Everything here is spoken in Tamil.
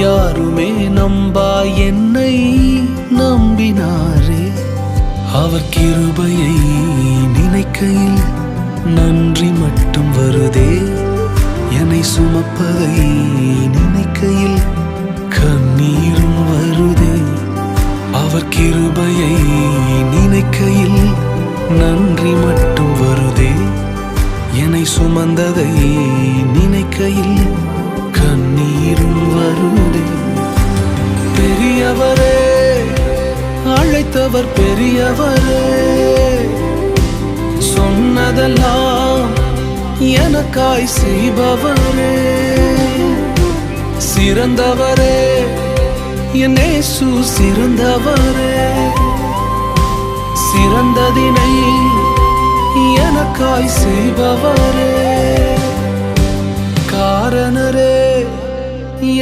யாருமே நம்பா என்னை நம்பினாரே. அவர் கிருபையை நினைக்கையில் நன்றி மட்டும் வருதே. என்னை சுமப்பதை நினைக்கையில் கண்ணீரும் வருதே. அவர் கிருபையை நினைக்கையில் நன்றி மட்டும் வருதே. என்னை சுமந்ததை நினைக்கையில் பெரியவரே அழைத்தவர் பெரியவரே. சொன்னதெல்லாம் எனக்காய் செய்பவரே. சிறந்தவரே என் இயேசு சிறந்தவரே. சிறந்ததினை எனக்காய் செய்பவரே.